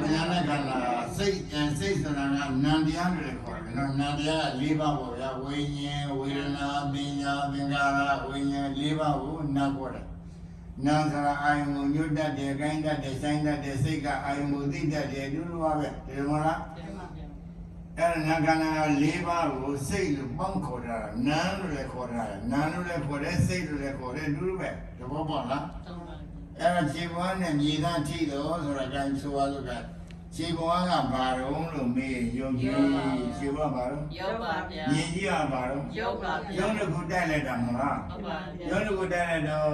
ဝိညာဉ်နဲ့ခန္ဓာစိတ်အဲစိတ်ဆိုတာကနာမ်တရားတွေခေါ်တယ်နော်နာမ်တရား၄ပါးပေါ့ဗျာဝိညာဉ်ဝေဒနာပညာသင်္ခါရဝိညာဉ်၄ပါးကိုနာခေါ်တယ်နာဆိုတာအာယုံကိုညွတ်တတ်တယ်၊ကိုင်းတတ်တယ်၊ဆိုင်တတ်တယ်စိတ်ကအာယုံကိုသိတတ်တယ်အတူတူပါပဲဒီလိုမလားတယ်ပါဗျာအဲ့ဒါနာခန္ဓာ၄ပါးကိုစိတ်လို့ပေါင်းခေါ်တာနာမ်လို့လည်းခေါ်တာနာမ်လို့လည်းခေါ်တယ်စိတ်လို့လည်းခေါ်တယ်အတူတူပဲသဘောပေါက်လားသုံးပါဗျာ အဲ့ဒါခြေဘဝနဲ့မြေသားထိတော့ဆိုတာကဆိုပါလို့ကခြေဘဝကဘာတော့လို့မေးယုံကြည်ခြေဘဝဘာတော့ရုပ်ပါဗျာမြေကြီးကဘာတော့ရုပ်ပါဗျာယုံတစ်ခုတိုက်လိုက်တာမဟုတ်လားဟုတ်ပါဗျာယုံတစ်ခုတိုက်လိုက်တော့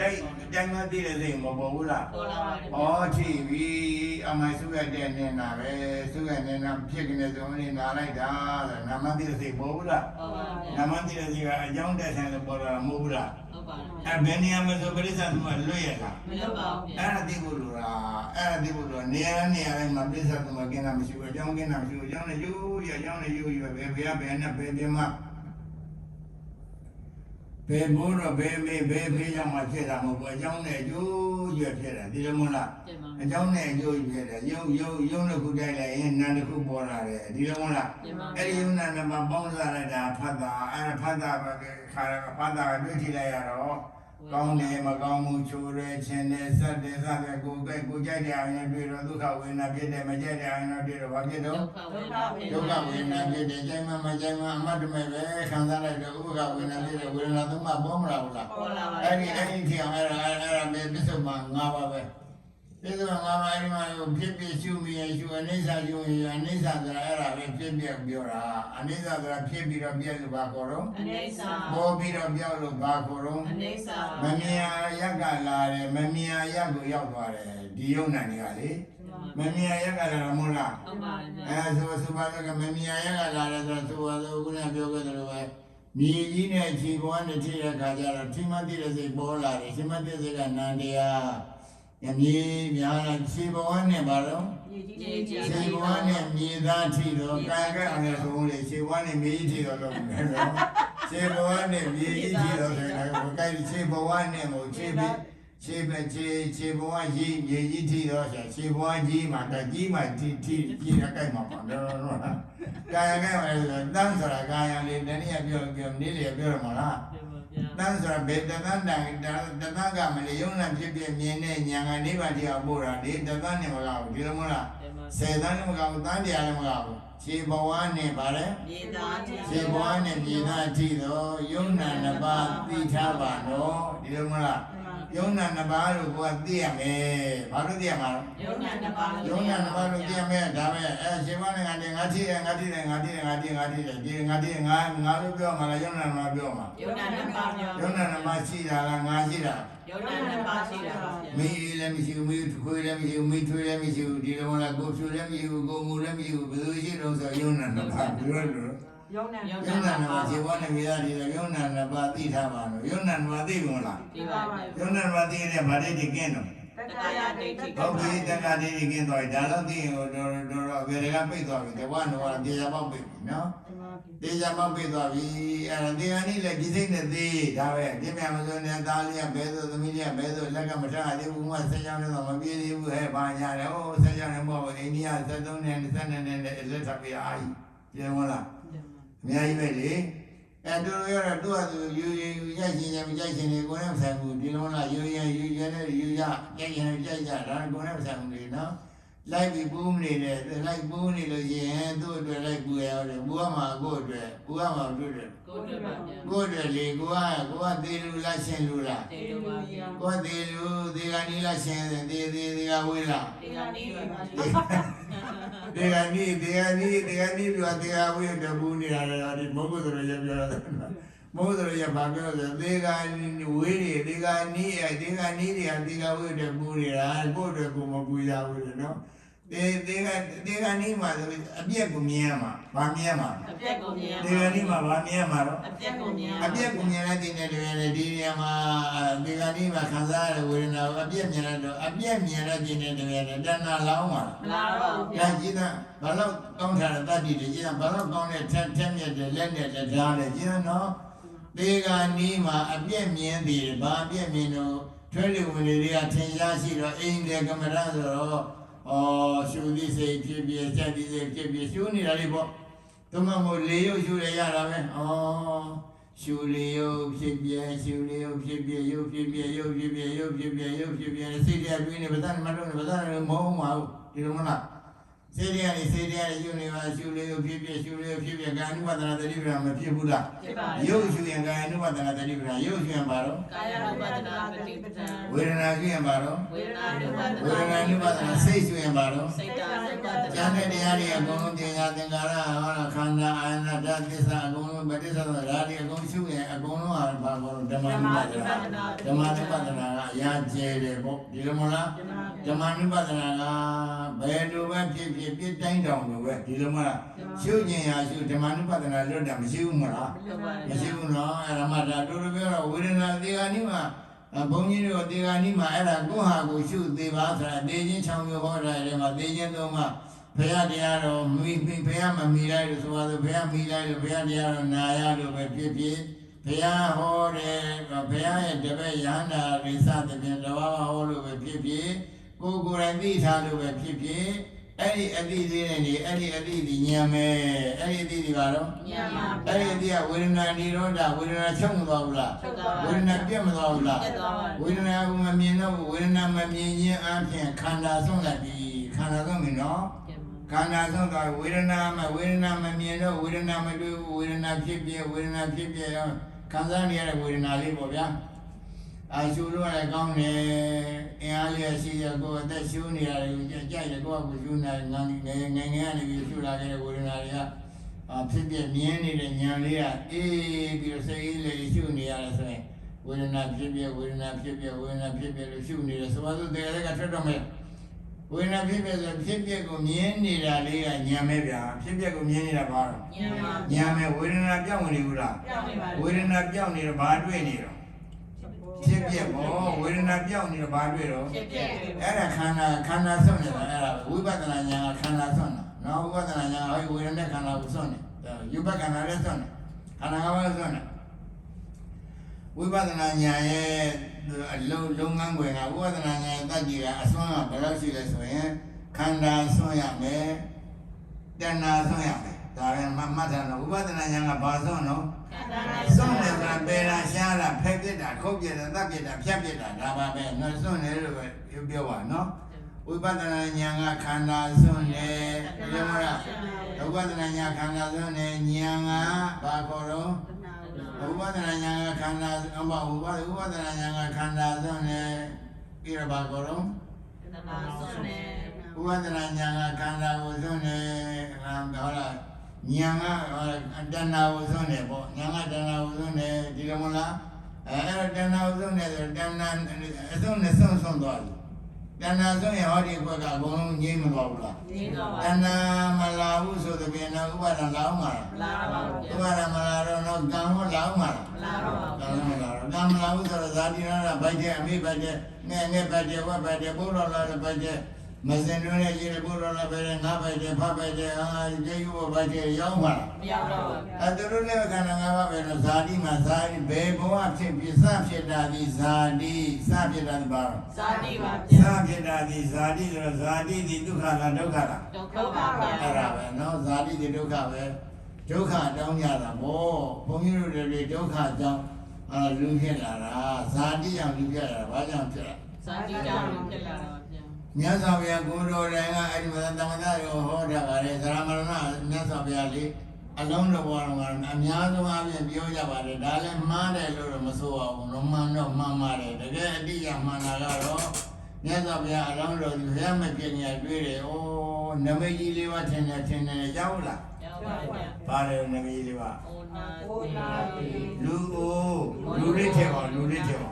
တိုက်တိုက်မသိတဲ့စိတ်မပေါ်ဘူးလားပေါ်လာပါဗျာဩထိပြီအမိုင်စုရတဲ့နေတာပဲစုရနေတာဖြစ်ကနေဆိုရင်နာလိုက်တာတဲ့နာမသိတဲ့စိတ်ပေါ်ဘူးလားဟုတ်ပါဗျာနာမသိတဲ့စိတ်ကအကြောင်းတက်ဆိုင်လို့ပေါ်လာမဟုတ်ဘူးလားဟုတ်ပါဗျာအဲဘယ်နေရာမှာဆိုပရိစ္ဆာသမလွတ်ရလားမလုပ်ပါဘူးဗျာအဲ့ဒါသိဖို့လိုတာအဲ့ဒါသိဖို့လိုနေရာနေရာတိုင်းမှာပြစ္ဆာသမကင်းတာမရှိဘူးအကြောင်းကင်းတာမရှိဘူးအကြောင်းနဲ့ယူရအကြောင်းနဲ့ယူရပဲဘယ်ဘယ်နဲ့ဘယ်ပြမ ဘယ်ဘိုးတော့ဘယ်မေဘယ်ဖေးကြောင့်မှဖြစ်တာမဟုတ်ဘူးအကြောင်းနဲ့ယူရဖြစ်တယ်ဒီလိုမဟုတ်လားတယ်ပါအကြောင်းနဲ့ယူရဖြစ်တယ်ယုံယုံယုံတစ်ခုတိုက်လိုက်ရင်နာတစ်ခုပေါ်လာတယ်ဒီလိုမဟုတ်လားတယ်ပါအဲ့ဒီယုံနာနဲ့မှပေါင်းစားလိုက်တာဖတ်တာအဲ့ဒါဖတ်တာပဲခါရဖတ်တာကတွေ့ထိလိုက်ရတော့ ကောင်းတယ်မကောင်းမှုချိုးရဲခြင်းနဲ့စက်တယ်စတဲ့ကိုယ်ကဲကိုကြိုက်တဲ့အရင်တွေ့တော့ဒုက္ခဝေဒနာဖြစ်တယ်မကြိုက်တဲ့အရင်တော့တွေ့တော့ဘာဖြစ်တော့ဒုက္ခဝေဒနာဒုက္ခဝေဒနာဖြစ်တယ်ကြိုက်မှမကြိုက်မှအမှတ်တမဲ့ပဲခံစားလိုက်တော့ဥပ္ပခဝေဒနာဖြစ်တယ်ဝေဒနာသုံးပါပေါ်မလာဘူးလားပေါ်လာပါအဲ့ဒီအဲ့ဒီထင်အောင်အဲ့ဒါအဲ့ဒါပဲပစ္စုပန်၅ပါးပဲ ပစ္စုပန်၅ပါးအဲ့ဒီမှာဖြစ်ဖြစ်ရှုမြင်ရှုအနိစ္စရှုရင်အနိစ္စဆိုတာအဲ့ဒါပဲဖြစ်ပြပြောတာအနိစ္စဆိုတာဖြစ်ပြီးတော့ပြည့်လို့ပါခေါ်တော့အနေစာပေါ်ပြီးတော့ပြောလို့ပါခေါ်တော့အနေစာမမြင်ရရက်ကလာတယ်မမြင်ရရက်ကိုရောက်သွားတယ်ဒီယုံနာနေကလေမမြင်ရရက်ကလာတာမဟုတ်လားဟုတ်ပါဗျာအဲဆိုဆိုပါတော့ကမမြင်ရရက်ကလာတယ်ဆိုတော့ဆိုပါတော့ခုနပြောခဲ့သလိုပဲမြေကြီးနဲ့ခြေပေါ်နဲ့ထိတဲ့ခါကျတော့ထိမသိတဲ့စိတ်ပေါ်လာတယ်ထိမသိတဲ့စိတ်ကနန္တရား ညမြေများလာခြေပေါ်နဲ့ပါတော့ခြေပေါ်နဲ့မြေသားထိတော့ကာကအောင်လည်းဆိုလို့ခြေပေါ်နဲ့မြေကြီးထိတော့လို့မယ်နော်ခြေပေါ်နဲ့မြေကြီးထိတော့ဆိုရင်တော့ကိုယ်ခြေပေါ်နဲ့မို့ခြေပဲခြေပဲခြေခြေပေါ်ကြီးမြေကြီးထိတော့ဆိုခြေပေါ်ကြီးမှာတကြီးမှာထိထိကြီးရကိုက်မှာပေါ့နော်နော်ကာယကဲမယ်ဆိုတန်းဆိုတာကာယလေးတနည်းပြောပြောနေလေပြောရမှာလား တယ်ပါဗျာတန်းဆိုတာဘေတသန်တန်တသန်ကမလေယုံနာဖြစ်ဖြစ်မြင်တဲ့ညာကနိဗ္ဗာန်တရားပို့တာဒီတသန်နဲ့မကဘူးဒီလိုမလားတယ်ပါဆယ်တန်းလည်းမကဘူးတန်းတရားလည်းမကဘူးခြေဘဝနဲ့ဗါလဲမြေသားတိခြေဘဝနဲ့မြေသားအထိတော့ယုံနာနှစ်ပါးသိထားပါတော့ဒီလိုမလား ယုံနာနှစ်ပါးလို့ကိုကသိရမယ်ဘာလို့သိရမှာလဲယုံနာနှစ်ပါးယုံနာနှစ်ပါးလို့သိရမယ်ဒါပဲအဲခြေဘဝနဲ့ငါတင်ငါထိတယ်ငါထိတယ်ငါထိတယ်ငါထိတယ်ငါထိတယ်ဒီငါထိတယ်ငါငါလို့ပြောမှာလားယုံနာနှစ်ပါးပြောမှာယုံနာနှစ်ပါးပြောယုံနာနှစ်ပါးရှိတာလားငါရှိတာယုံနာနှစ်ပါးရှိတာပါဗျာမီးလည်းမရှိဘူးမီးထွေးလည်းမရှိဘူးမီးထွေးလည်းမရှိဘူးဒီလိုမလားကိုဖြူလည်းမရှိဘူးကိုမူလည်းမရှိဘူးဘယ်လိုရှိတော့ဆိုယုံနာနှစ်ပါးဘယ်လို လဲရုံးနေယုံယုံနာနာနှစ်နှစ်ပါးပါးခြေပေါ်နဲ့မိသားဒီယုံနာနှစ်ပါးသိထားပါလို့ယုံနာနှစ်ပါးသိဘူးလားဒီပါဗျာယုံနာနှစ်ပါးသိတဲ့ဗာဒိတ်ကင်းတော့တက္ကရာဒိဋ္ဌိဟုတ်ပြီတက္ကတိကင်းတော့ဒါတော့သိရင်တော့တော့တော့ဘယ်ကပိတ်သွားပြီတဝနဝတရားပေါက်ပိတ်ပြီနော်တရားပေါက်ပိတ်သွားပြီအဲ့ဒါတရားနည်းလည်းဒီစိတ်နဲ့သိဒါပဲဒီမြန်မစွန်းနဲ့သားလေးကဘဲဆိုသမီးလေးကဘဲဆိုလက်ကမထရသေးဘူးမှဆက်ကြောင်းနဲ့တော့မပြေသေးဘူးဟဲ့ဘာညာလဲဟိုဆက်ကြောင်းနဲ့မဟုတ်ဘူးအိန္ဒိယ73နဲ့22နဲ့လက်ထပ်ပြအားကြီးပြန်မလား အများကြီးပဲလေအဲတူရရတော့သူယူယူရိုက်ရှင်ရမရိုက်ရှင်နေကိုယ်နဲ့ဆိုင်ဘူးဒီလိုလားယူရယူရနဲ့ယူရရိုက်ရှင်ရိုက်ကြဒါကိုယ်နဲ့ဆိုင်ဘူးလေနော်လိုက်ပြီးပူးမနေနဲ့လိုက်ပူးနေလို့ရှိရင်သူ့အတွက်လိုက်ပူရရတယ်ပူရမှာကိုယ့်အတွက်ပူရမှာတို့အတွက်ကိုယ်တွေ့ပါဗျာကိုယ့်အတွက်လေကိုကကိုကသေးလူလားရှင်လူလားတေလို့ပါဗျာကိုကသေးလူသေးကနီးလားရှင်သေးသေးသေးကဝေးလားဒီကနေပါဗျာ ဒီကနေ့ဒီကနေ့ဒီကနေ့သူကဒီကဝေးတပူနေရတယ်ဒီမဟုတ်ဘူးဆိုရပြောရတယ်မဟုတ်ဆိုရဘာပြောလဲဒီကဝေးနေဒီကနီးရဒီကနီးတွေကဒီကဝေးတပူနေတာကိုယ့်အတွက်ကိုမပူရဘူးလေနော် ဒီဒီကဒီကနီးမှာဆိုအပြက်ကိုမြင်ရမှာဗာမြင်ရမှာအပြက်ကိုမြင်ရဒီကနီးမှာဗာမြင်ရမှာတော့အပြက်ကိုမြင်ရအပြက်ကိုမြင်တဲ့တင်တဲ့တွေနဲ့ဒီနေရာမှာဒီကနီးမှာခံစားရတဲ့ဝေဒနာကိုအပြက်မြင်တဲ့တော့အပြက်မြင်တဲ့တင်တဲ့တွေနဲ့တဏှာလောင်းပါမလားပါဗျာဒါကြည့်တာဘာလို့ကောင်းထားတဲ့တတ်တည်တယ်ကြည့်တာဘာလို့ကောင်းတဲ့ထက်ထက်မြက်တဲ့လက်နဲ့လက်ဓာတ်နဲ့ကြည့်တာနော်ဒီကနီးမှာအပြည့်မြင်သည်ဘာအပြည့်မြင်တော့ထွေးလေဝင်လေတွေကထင်ရှားရှိတော့အိမ်တဲ့ကမရဆိုတော့ဩ အော်ရှုသည်စိတ်ဖြစ်ဖြစ်စက်သည်စိတ်ဖြစ်ဖြစ်ရှုနေတာလေးပေါ့သူမမို့လေးရုပ်ရှုရရတာပဲအော်ရှုလေးရုပ်ဖြစ်ပြရှုလေးရုပ်ဖြစ်ပြရုပ်ဖြစ်ပြရုပ်ဖြစ်ပြရုပ်ဖြစ်ပြရုပ်ဖြစ်ပြစိတ်တရားတွင်းနေပဇာမတော့ပဇာလည်းမဟုတ်ပါဘူးဒီလိုမလား စေတရားနေစေတရားရှုနေပါရှုလေးရုပ်ဖြစ်ပြရှုလေးရုပ်ဖြစ်ပြကာနုပဒနာတတိပ္ပံမဖြစ်ဘူးလား ဖြစ်ပါလေ ရုပ်ရှုရင်ကာယ ानु ပဒနာတတိပ္ပံရုပ်ရှုရင်ပါတော့ ကာယ ानु ပါဒနာပฏิပဒံ ဝေဒနာရှုရင်ပါတော့ ဝေဒနာ ानु ပါဒ ဝေ နာ ဒနာ ानु ပဒနာစိတ်ရှုရင်ပါတော့ စိတ်တာစိတ်ပါဒ ဉာဏ်နဲ့တရားတွေအကုန်လုံးပညာသင်္ကာရဟောတာခန္ဓာအာယနာဓာတ်သစ္စာအကုန်လုံးဗတိသသောဓာတ်တွေအကုန်ရှုရင်အကုန်လုံး း ဘုန်းတော်ဓမ္မနိပဒနာဓမ္မနိပဒနာကအရာကျဲတယ်ပေါ့ဒီလိုမလားဓမ္မနိပဒနာကဘယ်လိုပဲဖြစ်ဖြစ်ပြစ်တိုင်းတောင်လိုပဲဒီလိုမလားရှုဉဏ်ရာရှုဓမ္မနိပဒနာလွတ်တာမရှိဘူးမလားမရှိဘူးနော်အဲ့ဒါမှဒါတို့တို့ပြောတော့ဝေဒနာသေကနိမှာဘုန်းကြီးတို့သေကနိမှာအဲ့ဒါကိုဟာကိုရှုသေးပါဆိုတာသေခြင်းချောင်ရဟောတာတွေမှာသေခြင်းသုံးပါဘုရားတရားတော်မိမိဘုရားမမိလိုက်လို့ဆိုပါဆိုဘုရားမိလိုက်လို့ဘုရားတရားတော်နာရလို့ပဲဖြစ်ဖြစ် ဘုရားဟောတယ်ဘုရားရဲ့တပည့်ရဟန္တာရိသတဖြင့်တဘာဝဟောလို့ပဲဖြစ်ဖြစ်ကိုယ်ကိုယ်တိုင်သိထားလို့ပဲဖြစ်ဖြစ်အဲ့ဒီအတိလေးနဲ့ဒီအဲ့ဒီအတိဒီညံမယ်အဲ့ဒီအတိဒီပါတော့ညံပါအဲ့ဒီအတိကဝေဒနာនិရောဓဝေဒနာချုပ်မသွားဘူးလားချုပ်သွားပါဝေဒနာပြတ်မသွားဘူးလားပြတ်သွားပါဝေဒနာကမမြင်တော့ဘူးဝေဒနာမမြင်ခြင်းအပြင်ခန္ဓာဆုံးလိုက်ပြီခန္ဓာဆုံးပြီနော် ခန္ဓာဆုံးသွားဝေဒနာမဝေဒနာမမြင်တော့ဝေဒနာမတွေ့ဘူးဝေဒနာဖြစ်ပြဝေဒနာဖြစ်ပြရောခံစားနေရတဲ့ဝေဒနာလေးပေါ့ဗျာအာရှုလို့လည်းကောင်းတယ်အင်အားလေးရှိရကိုယ်အသက်ရှုနေရတယ်ကြိုက်တယ်ကိုယ့်အကူရှုနေငန်းငယ်ငယ်ငယ်ကနေပြီးရှုလာတဲ့ဝေဒနာတွေကအာဖြစ်ဖြစ်မြင်နေတဲ့ဉာဏ်လေးကအေးပြီးတော့စိတ်အေးလေးရှုနေရတယ်ဆိုရင်ဝေဒနာဖြစ်ဖြစ်ဝေဒနာဖြစ်ဖြစ်ဝေဒနာဖြစ်ဖြစ်လို့ရှုနေတယ်ဆိုပါစို့တရားလေးကထွက်တော့မယ် ဝေဒနာဖြစ်ဖြစ်ဆိုဖြစ်ဖြစ်ကိုမြင်နေတာလေးကဉာဏ်ပဲဗျာဖြစ်ဖြစ်ကိုမြင်နေတာပါတော့ညံပါဉာဏ်ပဲဝေဒနာပြောင်းဝင်နေဘူးလားပြောင်းနေပါဝေဒနာပြောင်းနေတော့ဘာတွေ့နေတော့ဖြစ်ဖြစ်ဘောဝေဒနာပြောင်းနေတော့ဘာတွေ့တော့ဖြစ်ဖြစ်အဲ့ဒါခန္ဓာခန္ဓာဆွန့်နေတာအဲ့ဒါဝိပဿနာဉာဏ်ကခန္ဓာဆွန့်တာနော်ဝိပဿနာဉာဏ်ကဟိုဝေဒနာခန္ဓာကိုဆွန့်တယ်ယူပခန္ဓာလည်းဆွန့်တယ်ခန္ဓာကလည်းဆွန့်တယ် ဝိပဿနာဉာဏ်ရဲ့အလုံးလုံးငန်းွယ်ကဝိပဿနာဉာဏ်ရဲ့တတ်ကြည်ကအဆွမ်းကဘယ်လောက်ရှိလဲဆိုရင်ခန္ဓာဆွန့်ရမယ်တဏှာဆွန့်ရမယ်ဒါလည်းမမှတ်ထားတော့ဝိပဿနာဉာဏ်ကဘာဆွန့်နော်ခန္ဓာနဲ့စွန့်တယ်ဆိုတာပေတာရှားတာဖက်ပြစ်တာခုတ်ပြစ်တာတပ်ပြစ်တာဖြတ်ပြစ်တာဒါပါပဲနော်စွန့်တယ်လို့ပဲပြောပြောပါနော်ဝိပဿနာဉာဏ်ကခန္ဓာစွန့်တယ်ပြောမလားဝိပဿနာဉာဏ်ခန္ဓာစွန့်တယ်ဉာဏ်ကဘာခေါ်တော့ ဝိပဿနာဉာဏ်ကခန္ဓာအမဝိပဝိပဿနာဉာဏ်ကခန္ဓာစွန့်တယ်ပြီးတော့ဘာခေါ်တော့တဏှာစွန့်နေဝိပဿနာဉာဏ်ကခန္ဓာကိုစွန့်တယ်ဟောလားဉာဏ်ကတဏှာကိုစွန့်တယ်ပေါ့ဉာဏ်ကတဏှာကိုစွန့်တယ်ဒီလိုမလားအဲအဲ့တော့တဏှာဥဆုံးနဲ့ဆိုတဏှာအဆုံးနဲ့ဆုံးဆုံးသွားပြီ တဏှာဆုံးရင်ဟောဒီဘက်ကအကုန်လုံးငြိမ်းမသွားဘူးလားနေတော့ပါတဏှာမလာဘူးဆိုတဲ့ပြင်တော့ဥပါဒံလာအောင်မလားလာတော့ပါဥပါဒံမလာတော့တော့ကံဟောလာအောင်မလားလာတော့ပါကံမလာတော့ကံမလာဘူးဆိုတော့ဇာတိနာကဗိုက်တဲ့အမိဗိုက်တဲ့ငဲ့ငဲ့ဗိုက်တဲ့ဝက်ဗိုက်တဲ့ဘုရောလာတဲ့ဗိုက်တဲ့ မစင်တွင်းနဲ့ရေဘုရောလာပဲငါးဗိုက်တဲ့ဖဗိုက်တဲ့အာကျေယူဗိုက်တဲ့ရောက်မလားမရောက်တော့ပါအဲသူတို့လည်းခန္ဓာ၅ပါးပဲတော့ဇာတိမှာဇာတိဘယ်ဘဝဖြစ်ဖြစ်စဖြစ်တာဒီဇာတိစဖြစ်တာဒီပါတော့ဇာတိပါစဗျာဖြစ်တာဒီဇာတိဆိုတော့ဇာတိဒီဒုက္ခလားဒုက္ခလားဒုက္ခပါဗျာအဲ့ဒါပဲနော်ဇာတိဒီဒုက္ခပဲဒုက္ခတောင်းကြတာဗောဘုန်းကြီးတို့တွေဒုက္ခကြောင့်အာလူဖြစ်လာတာဇာတိကြောင့်လူဖြစ်လာတာဘာကြောင့်ဖြစ်လာဇာတိကြောင့်ဖြစ်လာတော့ဗျာ မြတ်စွာဘုရားကိုယ်တော်တိုင်ကအဲ့ဒီမှာတမန်တော်ကိုဟောတာပါလေသရမရဏမြတ်စွာဘုရားလေးအလုံးတော်ဘောတော်ကအများဆုံးအပြင်ပြောကြပါတယ်ဒါလည်းမှားတယ်လို့တော့မဆိုပါဘူးလုံးမှန်တော့မှန်ပါတယ်တကယ်အတိအကျမှန်တာကတော့မြတ်စွာဘုရားအလုံးတော်ကြီးဘုရားမပြည့်နေတွေ့တယ်ဩနမိတ်ကြီးလေးပါထင်တယ်ထင်တယ်ရောက်လားရောက်ပါဗျာပါတယ်နမိတ်ကြီးလေးပါအိုနာတိလူအိုလူလေးထဲပါလူလေးထဲပါ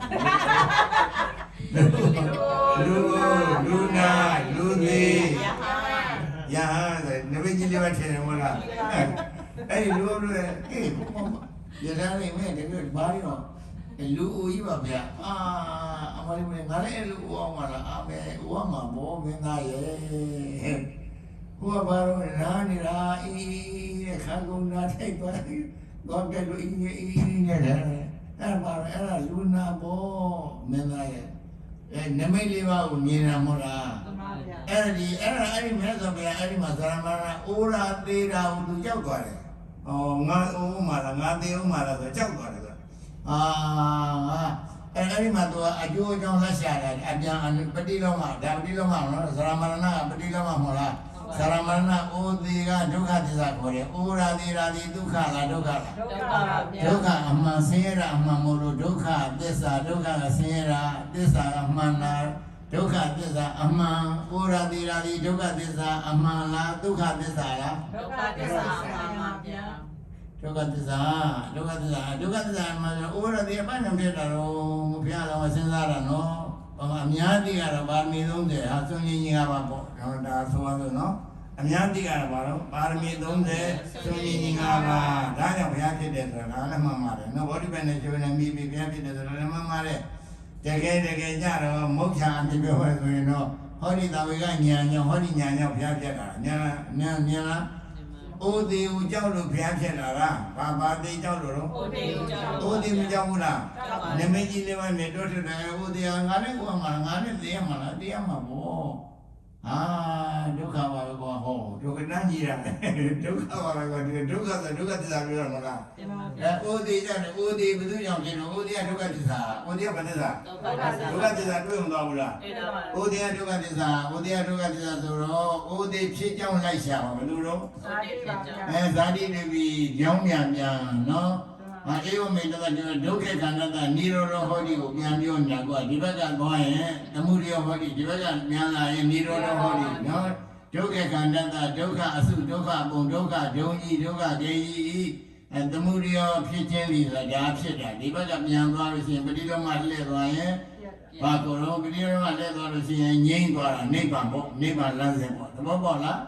အဲ့ဒီလူလူရဲ့အေးရထားနေမဲ့တကယ်ဘာလို့တော့လူဦးကြီးပါဗျာအာအမလေးမငါလည်းလူဦးအောင်မလားအမေဦးအောင်မှာဘောမင်းသားရဲ့ဟိုကဘာလို့နားနေတာအေးတဲ့ခါကုန်းနာထိတ်သွားတော့ကဲလူအင်းကြီးအင်းနဲ့တယ်အဲ့ပါအဲ့ဒါလူနာဘောမင်းသားရဲ့အဲနမိတ်လေးပါကိုမြင်တာမဟုတ်လားသမားဗျာအဲ့ဒီအဲ့ဒါအဲ့ဒီမြတ်စွာဘုရားအဲ့ဒီမှာသရမဏအိုရာသေးတာကိုသူကြောက်သွားတယ်။ အော်ငါအိုးမာလားငါသေးအိုးမာလားဆိုကြောက်သွားတယ်ကွာအာငါအဲ့အဲ့ဒီမှာသူကအကျိုးအကြောင်းလက်ရှာတယ်အပြန်ပတိလုံးမှာဒါပတိလုံးမှာနော်ဇရမရဏကပတိလုံးမှာမဟုတ်လားသရမဏအိုသေးကဒုက္ခသစ္စာခေါ်တယ်။အိုရာသေးရာသေးဒုက္ခလားဒုက္ခလားဒုက္ခပါဗျာ။ဒုက္ခအမှန်ဆင်းရဲတာအမှန်မို့လို့ဒုက္ခသစ္စာဒုက္ခကဆင်းရဲတာသစ္စာကမှန်တာ ဒုက္ခသစ္စာအမှန်ဩရာတိရာတိဒုက္ခသစ္စာအမှန်လားဒုက္ခသစ္စာလားဒုက္ခသစ္စာပါပါဗျာဒုက္ခသစ္စာဒုက္ခသစ္စာဒုက္ခသစ္စာအမှန်ဩရာတိအပိုင်းနဲ့ပြတာတော့ဘုရားတော်စဉ်းစားတာနော်ဘာမှအများကြီးကတော့ဗာမီ30ဟာစွန့်ရင်ကြီးကပါပေါ့တော့ဒါဆိုရလို့နော်အများကြီးကတော့ဘာလို့ပါရမီ30စွန့်ရင်ကြီးကပါဒါကြောင့်ဘုရားဖြစ်တယ်ဆိုတာလည်းမှန်ပါတယ်နော်ဗောဓိပန်နဲ့ကျွေးနေမိပြီးဘုရားဖြစ်တယ်ဆိုတာလည်းမှန်ပါတယ် တကယ်တကယ်ကြတော့မုတ်ချာအဖြစ်ပြောရဆိုရင်တော့ဟောဒီတာဝေကညာညောဟောဒီညာညောဘုရားဖြစ်တာညာညာညာလားအိုဒီဦးကြောက်လို့ဘုရားဖြစ်လာတာဘာဘာသိကြောက်လို့တော့အိုတေဦးကြောင့်အိုဒီမကြောက်ဘူးလားကြောက်ပါနမကြီးလေးမမြတ်တော့တယ်အိုဒီဟာငါနဲ့ကိုယ်မှာငါနဲ့သိရမှာလားသိရမှာပေါ့အာဒုက္ခပါပဲကွာဟော ဒုက္ခတန်းကြီးတာဒုက္ခပါပဲကွာဒီဒုက္ခဆိုဒုက္ခသစ္စာပြောရမလားတင်ပါဗျာအဲအိုဒီကြတယ်အိုဒီဘယ်သူကြောင့်ဖြစ်လို့အိုဒီကဒုက္ခသစ္စာအိုဒီကဘာသစ္စာဒုက္ခသစ္စာဒုက္ခသစ္စာတွေ့မသွားဘူးလားအဲ့ဒါပါအိုဒီကဒုက္ခသစ္စာအိုဒီကဒုက္ခသစ္စာဆိုတော့အိုဒီဖြစ်ကြောင်းလိုက်ရှာပါဘယ်လိုတော့အိုတေဖြစ်ကြောင့်အဲဇာတိနေပြီကြောင်းမြန်မြန်နော်အာဧဝမေတ္တကဒုက္ခခန္ဓာတနိရောဓဟောဒီကိုပြန်ပြောနေတာကွာဒီဘက်ကသွားရင်သမှုရိယဟောဒီဒီဘက်ကမြန်လာရင်နိရောဓဟောဒီနော် ဒုက္ခခန္ဓာတဒုက္ခအစုဒုက္ခပုံဒုက္ခဒုံကြီးဒုက္ခဒေကြီးအဲသမှုရိယဖြစ်ခြင်းဒီဆိုတာဒါဖြစ်တာဒီဘက်ကပြန်သွားလို့ရှိရင်ပฏิလောမလှည့်သွားရင်ဘာကိုယ်တော့ပฏิလောမလှည့်သွားလို့ရှိရင်ငြိမ့်သွားတာနိဗ္ဗာန်ပေါ့နိဗ္ဗာန်လမ်းစဉ်ပေါ့သဘောပေါက်လား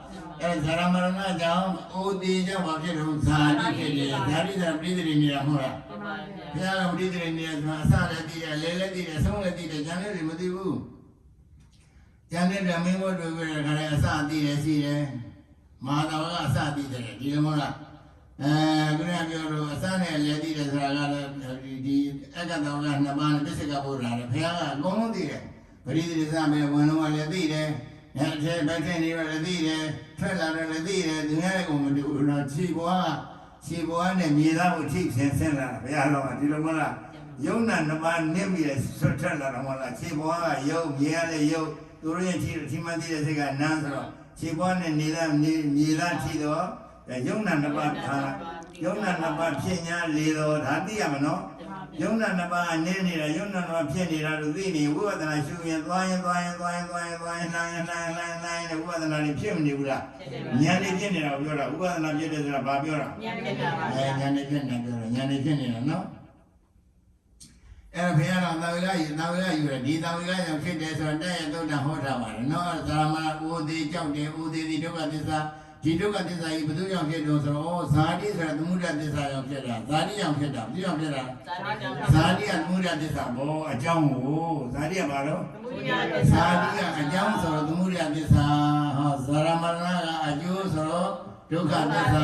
အဲဇာရမရဏကြောင့်အိုဒီကြောင့်ဘာဖြစ်လို့ဇာတိဖြစ်တယ်ဇာတိဆိုတာပြိတိနေတာမဟုတ်လားတင်ပါဗျာဘုရားကပြိတိနေတာဆိုတာအစလည်းသိတယ်လဲလည်းသိတယ်ဆုံးလည်းသိတယ်ဉာဏ်လည်းမသိဘူး ဉာဏ်နဲ့ဓမ္မဘုဒ္ဓကိုခါရဲအစသိတယ်ရှိတယ်မာသာကအစသိတယ်ဒီလိုမဟုတ်လားအဲဘုရားပြောလို့အစနဲ့လည်းသိတယ်ဆိုတာကလည်းဒီအက္ကတောကနှစ်ပါးနဲ့ပစ္စကဘုရားလည်းဘုရားကအကုန်လုံးသိတယ်ပရိသေသမေဝင်လုံးကလည်းသိတယ်။အဲအဲဘက်ထနေတော့လည်းသိတယ်။ထွက်လာတော့လည်းသိတယ်။သူများလည်းကုန်မတူဘူးနော်။ခြေဘွားကခြေဘွားနဲ့မြေသားကိုထိဆင်းဆင်းလာတာဘုရားတော်ကဒီလိုမလား။ယုံနာနှစ်ပါးနစ်ပြီးဆွတ်ထွက်လာတော့မလား။ခြေဘွားကယုံမြေကလည်းယုံ သူတို့ရဲ့ခြေထိမှန်သိတဲ့စိတ်ကနန်းဆိုတော့ခြေဘွားနဲ့နေသားမြေသားထိတော့ယုံနာနှစ်ပါးဟာယုံနာနှစ်ပါးဖြစ်ညာလေတော့ဒါသိရမှာနော်။ယုံနာနှစ်ပါးအနေနေတာယုံနာနှစ်ပါးဖြစ်နေတာလို့သိနေဝိပဿနာရှုရင်သွားရင်သွားရင်သွားရင်သွားရင်သွားရင်နာရင်နာရင်နာရင်နာရင်ဝိပဿနာနေဖြစ်မနေဘူးလားဉာဏ်နေဖြစ်နေတာကိုပြောတာဝိပဿနာဖြစ်တယ်ဆိုတာဘာပြောတာညံဖြစ်တာပါအဲဗျာဉာဏ်နေဖြစ်နေပြောတာဉာဏ်နေဖြစ်နေတာနော် အဲ့ဘုရားတော်သာဝေကယူသာဝေကယူတယ်ဒီသာဝေကကြောင့်ဖြစ်တယ်ဆိုတော့တဲ့ရသုတ်တဟောတာပါတယ်နော်သာမဏဥသေးကြောက်တယ်ဥသေးဒီဒုက္ခသစ္စာဒီဒုက္ခသစ္စာကြီးဘယ်သူကြောင့်ဖြစ်လို့ဆိုတော့ဇာတိဆိုတာသမုဒ္ဒသစ္စာကြောင့်ဖြစ်တာဇာတိကြောင့်ဖြစ်တာဘယ်ကြောင့်ဖြစ်တာသာတိကြောင့်ဇာတိကသမုဒ္ဒသစ္စာဘောအကြောင်းကိုဇာတိကဘာလို့သမုဒယသစ္စာဇာတိကအကြောင်းဆိုတော့သမုဒ္ဒသစ္စာဟောဇာရမဏကအကျိုးဆိုတော့ဒုက္ခသစ္စာ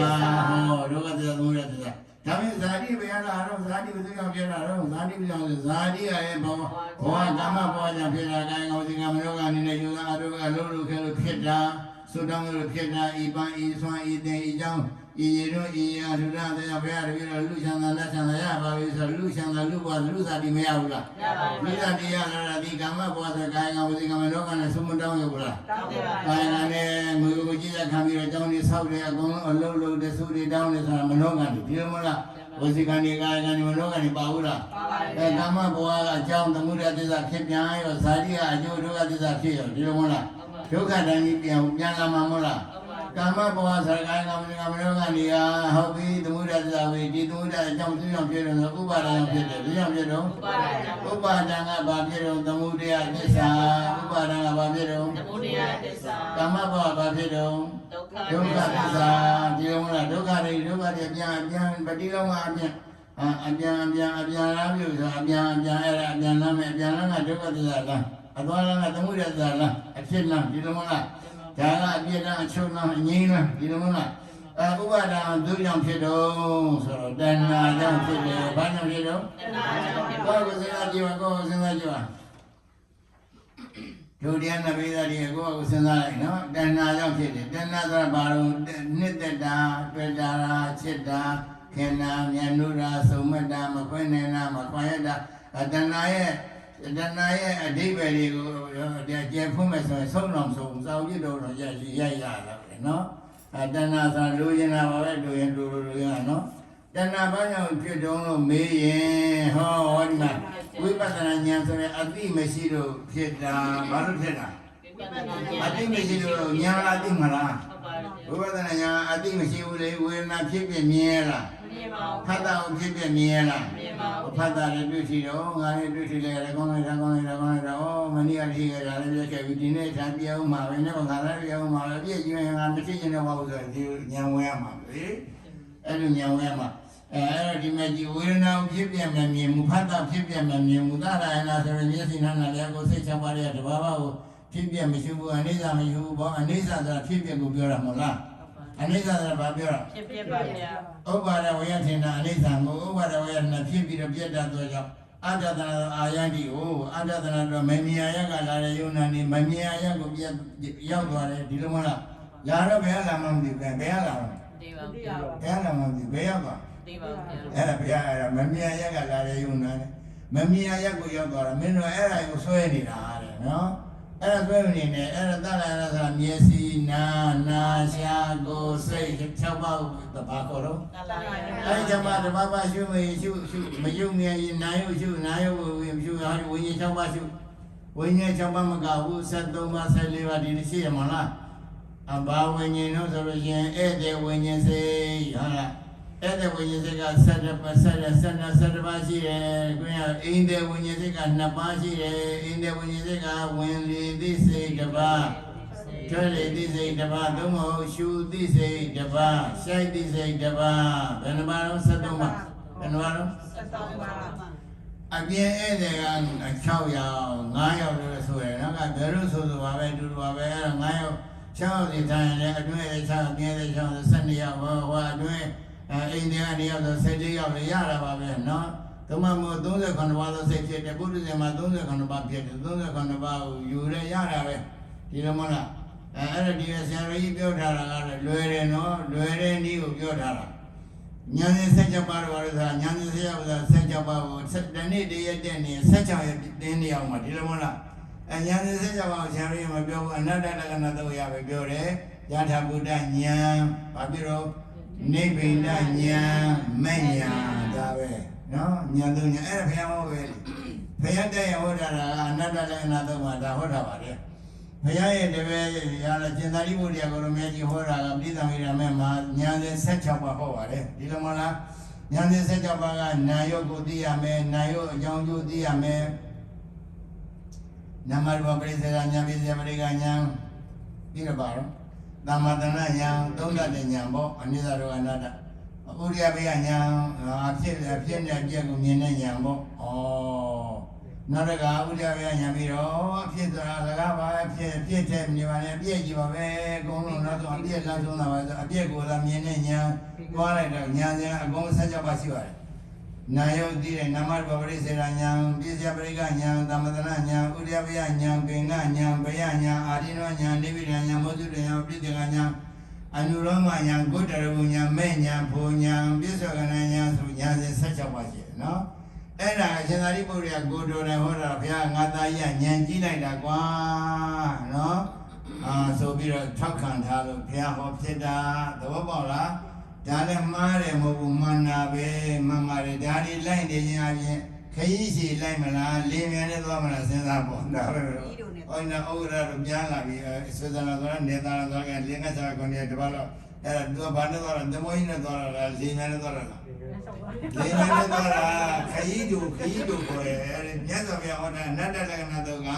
ဟောဒုက္ခသစ္စာသမုဒ္ဒသစ္စာ ဒါပေမဲ့ဇာတိဘယ်ရလာတော့ဇာတိဘယ်သူကြောင့်ဖြစ်တာတော့ဇာတိဘယ်ကြောင့်လဲဇာတိကလည်းဘောဘောကမ္မဘောကြောင့်ဖြစ်တာကာယကောင်းစဉ်ကမနောကနေနဲ့ယူသားအတုကအလုံးလုံးခဲလို့ဖြစ်တာသုတောင်းလို့ဖြစ်တာဤပန်းဤဆွမ်းဤတင်ဤကြောင့် ဤရတို့ဤအထုရတဲ့ဘုရားတပည့်တော်လူချမ်းသာလက်ချမ်းသာရပါပြီဆိုလူချမ်းသာလူဘဝလူဇာတိမရဘူးလားရပါမိဗျာသားတရားလာတာဒီကမ္မဘဝဆိုကာယကံဝစီကံမနောကနဲ့သုံးမတောင်းရဘူးလားတောင်းတယ်ပါကာယဗျာကံနဲ့ငွေကိုကြည့်ရခံပြီးတော့ကျောင်းကြီးဆောက်တယ်အကုန်လုံးအလုံးလုံးတဆူတွေတောင်းနေဆိုတာမနောကံဒီလိုမလားဝစီကံဒီကာယကံဒီမနောကံဒီပါဘူးလားပါပါအဲဗျာကမ္မဘဝကအကြောင်းသမှုရသစ္စာဖြစ်ပြန်ရောဇာတိကအကျိုးဒုက္ခသစ္စာဖြစ်ရောဒီလိုမလားဒုက္ခတန်ကြီးပြန်ပြန်လာမှာမဟုတ်လား ကမ္မဘဝဆရာကံကမ္မကမ္မယောကနေဟာဟုတ်ပြီသမုဒ္ဒသစ္စာဝေဒီသမုဒ္ဒအကြောင်းသူကြောင့်ဖြစ်တယ်ဆိုဥပါဒံဖြစ်တယ်ဒီကြောင့်ဖြစ်တော့ဥပါဒံကြောင့်ဥပါဒံကဘာဖြစ်တော့သမုဒယသစ္စာဥပါဒံကဘာဖြစ်တော့သမုဒယသစ္စာကမ္မဘဝဘာဖြစ်တော့ဒုက္ခဒုက္ခသစ္စာဒီလိုမလားဒုက္ခတွေဒုက္ခတွေအပြန်အပြန်ပฏิလောကအပြန်အာအပြန်အပြန်အပြန်လားပြုဆိုအပြန်အပြန်အဲ့ဒါအပြန်လားမယ်အပြန်လားကဒုက္ခသစ္စာလားအသွားလားကသမုဒယသစ္စာလားအဖြစ်လားဒီလိုမလား ဒါကအပြစ်လားအချုပ်လားအငြိမ်းလားဒီလိုမလားအဲဥပါဒံဒုကြောင့်ဖြစ်တော့ဆိုတော့တဏှာကြောင့်ဖြစ်တယ်ဘာကြောင့်ဖြစ်တော့တဏှာကြောင့်ဖြစ်ပါကိုယ်ကိုယ်စဉ်းစားကြည့်ပါကိုယ်ကိုယ်စဉ်းစားကြည့်ပါဒုတိယနဘေးသားဒီအကိုအကိုစဉ်းစားလိုက်နော်တဏှာကြောင့်ဖြစ်တယ်တဏှာဆိုတာဘာလို့နှစ်သက်တာတွေ့တာရာချစ်တာခင်တာမြတ်နုရာစုံမတာမခွင့်နိုင်တာမခွင့်ရတာအတဏှာရဲ့ တဏှာရဲ့အဓိပ္ပာယ်တွေကိုကျယ်ဖွင့်မယ်ဆိုရင်ဆုံးတော်ဆုံးစောင့်ကြည့်တော့ရရရရတာပဲနော်အတဏှာဆိုလူရင်တာပါပဲလူရင်လူလူလူရင်နော်တဏှာဘာကြောင့်ဖြစ်တုံးလို့မေးရင်ဟောဟောဒီမှာဝိပဿနာဉာဏ်ဆိုရင်အသိမရှိလို့ဖြစ်တာဘာလို့ဖြစ်တာဝိပဿနာဉာဏ်အတိမရှိလို့ညာလာသိမလားဟုတ်ပါတယ်ဝိပဿနာညာအတိမရှိဘူးလေဝေဒနာဖြစ်ဖြစ်မြင်ရလားမြ င်ပါဖတ်တာကိုဖြစ်ဖြစ်မြင်ရလားမြင်ပါဖတ်တာလည်းတွေ့ရှိတော့ငါလည်းတွေ့ရှိလိုက်ရကောင်းလိုက်တာကောင်းလိုက်တာကောင်းလိုက်တာဩမနေ့ကရှိခဲ့တာလည်းပြည့်ခဲ့ပြီဒီနေ့ထားပြအောင်မှာပဲနဲ့ငါလည်းပြအောင်မှာပဲပြည့်ကျွရင်ငါမရှိချင်တော့ဘူးဆိုရင်ဒီညာဝင်ရမှာလေအဲ့လိုညာဝင်ရမှာအဲအဲ့တော့ဒီမဲ့ဒီဝေဒနာကိုဖြစ်ပြမမြင်ဘူးဖတ်တာဖြစ်ပြမမြင်ဘူးသာရဏဆိုရင်မျက်စိနာနာလည်းကိုစိတ်ချပါရတဲ့တဘာဝကိုဖြစ်ပြမရှိဘူးအနိစ္စမရှိဘူးဘောအနိစ္စဆိုတာဖြစ်ပြကိုပြောတာမဟုတ်လား အနိစ္စဆိုတာဘာပြောတာဖြစ်ဖြစ်ပါဗျာဥပါဒဝေယထင်တာအနိစ္စကိုဥပါဒဝေယနဲ့ဖြစ်ပြီးတော့ပြတ်တတ်သောကြောင့်အတ္တတနာအာယတိကိုအတ္တတနာတော့မမြင်ရကလာတဲ့ယုံနာနေမမြင်ရကိုပြတ်ရောက်သွားတယ်ဒီလိုမလားလာတော့ဘယ်လာမှမသိဘူးဘယ်လာတော့ဒီပါဗျာဘယ်လာမှမသိဘယ်ရောက်သွားဒီပါဗျာအဲ့ဒါဘယ်အဲ့ဒါမမြင်ရကလာတဲ့ယုံနာနေမမြင်ရကိုရောက်သွားတာမင်းတို့အဲ့ဒါကိုဆွဲနေတာတဲ့နော် အဲ့ဒါဆွဲနေနေအဲ့ဒါတလာရဆိုတာမျက်စိနာနာရှာကိုယ်စိတ်၆ပါးကိုတပါခေါ်တော့တလာရအဲဒီကျမတဘာဘာရှုမေရှုရှုမယုံနေရင်နာယုရှုနာယုဝင်ရှုဟာဝိညာဉ်၆ပါးရှုဝိညာဉ်၆ပါးမကဘူး73ပါး14ပါးဒီလိုရှိရမလားအဘာဝိညာဉ်တို့ဆိုလို့ရှိရင်ဧည့်တဲ့ဝိညာဉ်စိတ်ဟာလား ဧည့်တဲ့ဝိညာဉ်စိတ်က7ပါး7 7 7ပါးရှိတယ်ကိုရအိမ်တဲ့ဝိညာဉ်စိတ်က2ပါးရှိတယ်အိမ်တဲ့ဝိညာဉ်စိတ်ကဝင်လေသိစိတ်တစ်ပါးကျွဲလေသိစိတ်တစ်ပါးသုံးမဟုတ်ရှုသိစိတ်တစ်ပါးရှိုက်သိစိတ်တစ်ပါးဘယ်နှပါတော့73ပါးဘယ်နှပါတော့စတောင်းပါအပြင်းဧည့်သည်က6ယောက်9ယောက်လို့ဆိုရယ်နော်ကဘယ်လိုဆိုဆိုပါပဲတူတူပါပဲအဲ့တော့9ယောက်6ယောက်ဒီတိုင်းလည်းအတွင်းလည်း6အပြင်းလည်း6 12ယောက်ဟောဟောအတွင်း အိမ်တွေက2ယောက်ဆို14ယောက်လည်းရတာပါပဲနော်ဓမ္မမို့39ပါးသောစိတ်ဖြစ်တယ်ပုရိသေမှာ39ပါးဖြစ်တယ်39ပါးကိုယူရရတာပဲဒီလိုမဟုတ်လားအဲအဲ့ဒါဒီဆရာကြီးပြောထားတာကလည်းလွယ်တယ်နော်လွယ်တဲ့နည်းကိုပြောထားတာညာစဉ်ဆက်ချက်ပါတော့ဆိုတာညာစဉ်ဆက်ချက်ပါဆက်ချက်ပါကိုတနေ့တည်းရက်တဲ့နေဆက်ချက်ရတင်းနေအောင်မှာဒီလိုမဟုတ်လားအညာစဉ်ဆက်ချက်ပါကိုဆရာကြီးမပြောဘူးအနတ္တလက္ခဏာတော့ရပဲပြောတယ်ယထာဘုဒ္ဓညာဘာဖြစ်တော့ နိဗ္ဗိန္ဒညာမဲ့ညာဒါပဲနော်ညာတော့ညာအဲ့ဒါဘုရားမဟုတ်ပဲလေဘုရားတဲ့ဟောတာကအနတ္တလက္ခဏာတော့မှာဒါဟောတာပါလေဘုရားရဲ့တပည့်ရာလာကျင်သာရိပုတ္တရာကိုရမေကြီးဟောတာကပြိဿံဝိရမေမှာညာစဉ်16ပါးဟောပါတယ်ဒီလိုမလားညာစဉ်16ပါးကနာယောကိုသိရမယ်နာယောအကြောင်းကျိုးသိရမယ်နမရူပပရိစ္ဆေကညာပိစေပရိကညာပြီးတော့ပါတော့ သမ္မာတဏညာသုံးတတ်တဲ့ညာပေါ့အနိစ္စရောအနတ္တဥရိယဘေကညာအဖြစ်အဖြစ်နဲ့အပြည့်ကိုမြင်တဲ့ညာပေါ့ဩနောက်တကဥဒ္ဒဝေညာပြီးတော့အဖြစ်ဆိုတာစကားပါအဖြစ်အဖြစ်တဲ့နေပါလေအပြည့်ကြီးပါပဲအကုန်လုံးတော့ဆိုအပြည့်လားဆုံးတာပါဆိုအပြည့်ကိုသာမြင်တဲ့ညာသွားလိုက်တော့ညာညာအကုန်ဆက်ကြပါရှိပါတယ် နာယုတ်တိတဲ့နမရူပပရိစေရညာပြည့်စပရိကညာသမတနာညာဥဒ္ဒဝေညာပင်ကညာဘယညာအာရိနောညာနိဗ္ဗာန်ညာမောဇုတညာပြည့်တေကညာအနုရောမညာဂုတ္တရဝညာမဲ့ညာဘူညာပြစ္ဆောကနာညာဆိုညာစဉ်16ပါးရှိတယ်နော်အဲ့ဒါအရှင်သာရိပုတ္တရာကိုတော်နဲ့ဟောတာဘုရားငါသားကြီးကညံကြည့်လိုက်တာကွာနော်အာဆိုပြီးတော့ထောက်ခံထားလို့ဘုရားဟောဖြစ်တာသဘောပေါက်လား ဒါလည်းမှားတယ်မဟုတ်ဘူးမှန်တာပဲမှန်ပါတယ်ဒါဒီလိုက်နေခြင်းအပြင်ခရီးစီလိုက်မလားလင်းမြန်နဲ့သွားမလားစဉ်းစားပေါ့ဒါပဲဟိုနာဩရတို့ပြန်လာပြီဆွေဇာလန်ဆိုတာနေတာလန်ဆိုတာကလင်းကစားကုန်တယ်တပတ်တော့အဲ့ဒါသူကဘာနဲ့သွားတာဓမ္မကြီးနဲ့သွားတာလားလင်းမြန်နဲ့သွားတာလားလေနနဲ့တော့တာခရီးတူခရီးတူခေါ်တယ်အဲဒီမြတ်စွာဘုရားဟောတာနတ္တလက္ခဏာတော့က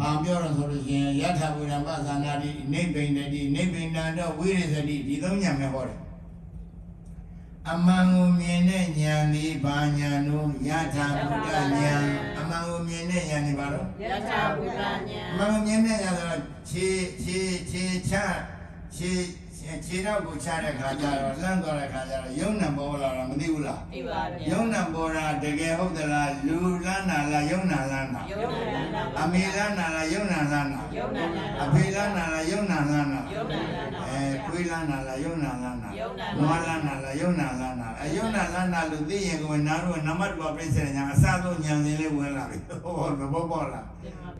ဘာပြောတော့ဆိုလို့ရှိရင်ယထာဘူရံပသနာတိနိဗ္ဗိန္ဒတိနိဗ္ဗိန္ဒတော့ဝိရိသတိဒီသုံးညာမဲ့ဟောတယ်အမှန်ကိုမြင်တဲ့ဉာဏ်ဒီဘာဉာဏ်တို့ယထာဘုဒ္ဓဉာဏ်အမှန်ကိုမြင်တဲ့ဉာဏ်ဒီဘာလို့ယထာဘုဒ္ဓညာအမှန်ကိုမြင်တဲ့ဉာဏ်ဆိုတော့ခြေခြေခြေချခြေ ခြေတော့ကိုချတဲ့ခါကျတော့လှမ်းသွားတဲ့ခါကျတော့ယုံနံပေါ်လာတာမသိဘူးလားသိပါဗျာယုံနံပေါ်တာတကယ်ဟုတ်သလားလူလန်းနာလားယုံနာလန်းနာယုံနာနာအမေလန်းနာလားယုံနာလန်းနာယုံနာနာအဖေလန်းနာလားယုံနာလန်းနာယုံနာနာအဲခွေးလန်းနာလားယုံနာလန်းနာယုံနာနွားလန်းနာလားယုံနာလန်းနာအယုံနာလန်းနာလို့သိရင်ကိုနားတော့နမတ်တော်ပြည့်စင်ညာအစဆုံးညာစင်းလေးဝင်လာပြီဟောသဘောပေါက်လား